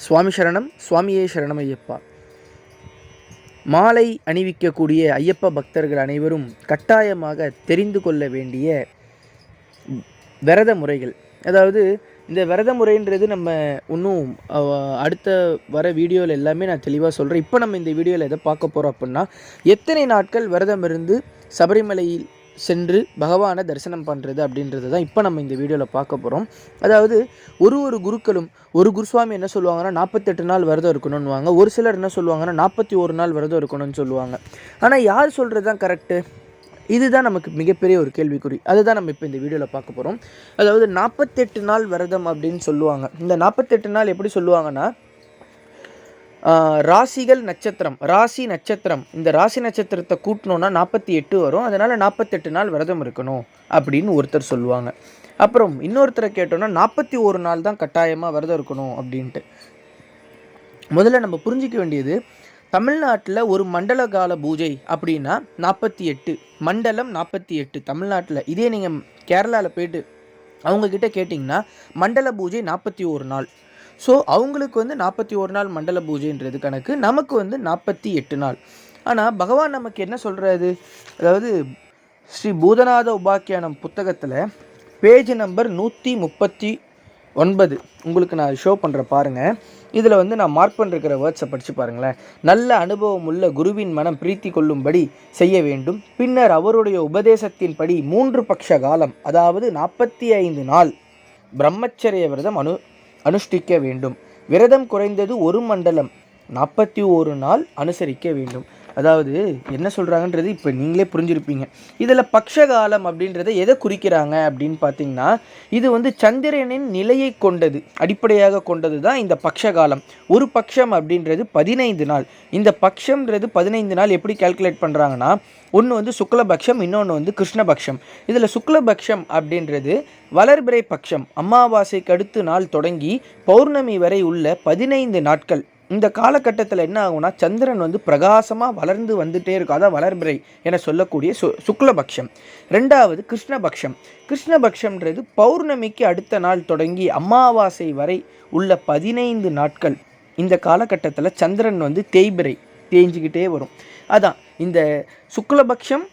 சுவாமி சரணம் சுவாமியே சரணம் ஐயப்பா மாலை அணிவிக்கக்கூடிய ஐயப்ப பக்தர்கள் அனைவரும் கட்டாயமாக தெரிந்து கொள்ள வேண்டிய விரத முறைகள். அதாவது இந்த விரத முறைன்றது நம்ம இன்னும் அடுத்த வர வீடியோவில் எல்லாமே நான் தெளிவாக சொல்கிறேன் இப்போ நம்ம இந்த வீடியோவில் எதை பார்க்க போகிறோம் அப்படின்னா எத்தனை நாட்கள் விரதம் இருந்து சபரிமலையில் சென்று பகவானை தரிசனம் பண்ணுறது அப்படின்றது தான் இப்போ நம்ம இந்த வீடியோவில் பார்க்க போகிறோம் அதாவது ஒரு ஒரு குருக்களும் ஒரு குருசுவாமி என்ன சொல்லுவாங்கன்னா நாற்பத்தெட்டு நாள் விரதம் இருக்கணும்னுவாங்க. ஒரு சிலர் என்ன சொல்லுவாங்கன்னா நாற்பத்தி ஒரு நாள் விரதம் இருக்கணும்னு சொல்லுவாங்க. ஆனால் யார் சொல்கிறது தான் கரெக்டு இதுதான் நமக்கு மிகப்பெரிய ஒரு கேள்விக்குறி. அதுதான் நம்ம இப்போ இந்த வீடியோவில் பார்க்க போகிறோம் அதாவது நாற்பத்தெட்டு நாள் விரதம் அப்படின்னு சொல்லுவாங்க. இந்த நாற்பத்தெட்டு நாள் எப்படி சொல்லுவாங்கன்னா ராசிகள் நட்சத்திரம் ராசி நட்சத்திரம். இந்த ராசி நட்சத்திரத்தை கூட்டினோன்னா நாற்பத்தி எட்டு வரும். அதனால் நாற்பத்தெட்டு நாள் விரதம் இருக்கணும் அப்படின்னு ஒருத்தர் சொல்லுவாங்க. அப்புறம் இன்னொருத்தரை கேட்டோன்னா நாற்பத்தி ஒரு நாள் தான் கட்டாயமாக விரதம் இருக்கணும் அப்படின்ட்டு. முதல்ல நம்ம புரிஞ்சிக்க வேண்டியது தமிழ்நாட்டில் ஒரு மண்டல கால பூஜை அப்படின்னா நாற்பத்தி எட்டு மண்டலம் நாற்பத்தி எட்டு தமிழ்நாட்டில். இதே நீங்கள் கேரளாவில் போயிட்டு அவங்கக்கிட்ட கேட்டிங்கன்னா மண்டல பூஜை நாற்பத்தி ஒரு நாள். ஸோ அவங்களுக்கு வந்து நாற்பத்தி ஒரு நாள் மண்டல பூஜைன்றது கணக்கு. நமக்கு வந்து நாற்பத்தி எட்டு நாள். ஆனால் பகவான் நமக்கு என்ன சொல்கிறாரு அதாவது ஸ்ரீ பூதநாத உபாக்கியானம் புத்தகத்தில் பேஜ் நம்பர் நூற்றி முப்பத்தி ஒன்பது. உங்களுக்கு நான் ஷோ பண்ணுற பாருங்கள் இதில் வந்து நான் மார்க் பண்ணிருக்கிற வேர்ட்ஸை படித்து பாருங்களேன். நல்ல அனுபவம் உள்ள குருவின் மனம் பிரீத்தி கொள்ளும்படி செய்ய வேண்டும். பின்னர் அவருடைய உபதேசத்தின்படி மூன்று பட்ச காலம் அதாவது நாற்பத்தி ஐந்து நாள். பிரம்மச்சரிய விரதம் அனு அனுஷ்டிக்க வேண்டும். விரதம் குறைந்தது ஒரு மண்டலம். நாற்பத்தி ஒரு நாள் அனுசரிக்க வேண்டும். அதாவது என்ன சொல்கிறாங்கன்றது இப்போ நீங்களே புரிஞ்சிருப்பீங்க. இதில் பக்ஷகாலம் அப்படின்றத எதை குறிக்கிறாங்க அப்படின்னு பார்த்தீங்கன்னா இது வந்து சந்திரனின் நிலையை கொண்டது அடிப்படையாக கொண்டது தான் இந்த பக்ஷகாலம். ஒரு பக்ஷம் அப்படின்றது பதினைந்து நாள். இந்த பக்ஷம்ன்றது பதினைந்து நாள் எப்படி கால்குலேட் பண்ணுறாங்கன்னா ஒன்று வந்து சுக்லபக்ஷம் இன்னொன்று வந்து கிருஷ்ணபக்ஷம் இதில் சுக்லபக்ஷம் அப்படின்றது வளர்பிறை பக்ஷம். அமாவாசைக்கு அடுத்த நாள் தொடங்கி பௌர்ணமி வரை உள்ள பதினைந்து நாட்கள். இந்த காலகட்டத்தில் என்ன ஆகும்னா சந்திரன் வந்து பிரகாசமாக வளர்ந்து வந்துட்டே இருக்கும். அதான் வளர்பிறை என சொல்லக்கூடிய சு சுக்லபக்ஷம். ரெண்டாவது கிருஷ்ணபக்ஷம். கிருஷ்ணபக்ஷம்ன்றது பௌர்ணமிக்கு அடுத்த நாள் தொடங்கி அமாவாசை வரை உள்ள பதினைந்து நாட்கள். இந்த காலகட்டத்தில் சந்திரன் வந்து தேய்பிறை தேய்ஞ்சிக்கிட்டே வரும். அதான் இந்த சுக்லபக்ஷம்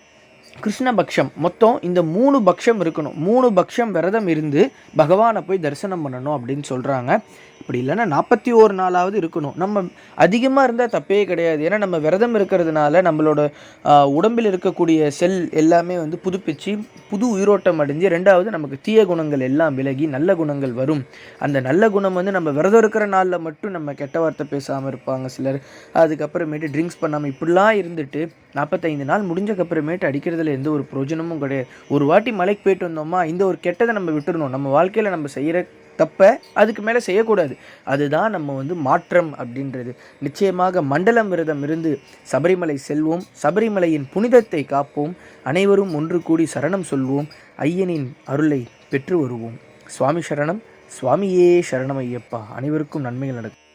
கிருஷ்ணபக்ஷம். மொத்தம் இந்த மூணு பக்ஷம் இருக்கணும். மூணு பக்ஷம் விரதம் இருந்து பகவானை போய் தரிசனம் பண்ணணும் அப்படின்னு சொல்கிறாங்க அப்படி இல்லைன்னா நாற்பத்தி ஓரு நாளாவது இருக்கணும். நம்ம அதிகமாக இருந்தால் தப்பே கிடையாது. ஏன்னா நம்ம விரதம் இருக்கிறதுனால நம்மளோட உடம்பில் இருக்கக்கூடிய செல் எல்லாமே வந்து புதுப்பிச்சு புது உயிரோட்டம் அடைஞ்சு ரெண்டாவது நமக்கு தீய குணங்கள் எல்லாம் விலகி நல்ல குணங்கள் வரும். அந்த நல்ல குணம் வந்து நம்ம விரதம் இருக்கிற நாளில் மட்டும் நம்ம கெட்ட வார்த்தை பேசாமல் இருப்பாங்க சிலர். அதுக்கப்புறமேட்டு ட்ரிங்க்ஸ் பண்ணாமல் இப்படிலாம் இருந்துட்டு நாற்பத்தைந்து நாள் முடிஞ்சக்கப்புறமேட்டு அடிக்கிறதுல எந்த ஒரு பிரயோஜனமும் கிடையாது. ஒரு வாட்டி மலைக்கு போயிட்டு வந்தோமா இந்த ஒரு கெட்டதை நம்ம விட்டுடணும் நம்ம வாழ்க்கையில் நம்ம செய்கிற தப்பை அதுக்கு மேலே செய்யக்கூடாது. அதுதான் நம்ம வந்து மாற்றம் அப்படின்றது. நிச்சயமாக மண்டலம் விரதம் இருந்து சபரிமலை செல்வோம். சபரிமலையின் புனிதத்தை காப்போம். அனைவரும் ஒன்று கூடி சரணம் சொல்வோம். ஐயனின் அருளை பெற்று வருவோம். சுவாமி சரணம். சுவாமியே சரணம் ஐயப்பா அனைவருக்கும் நன்மைகள் நடக்கும்.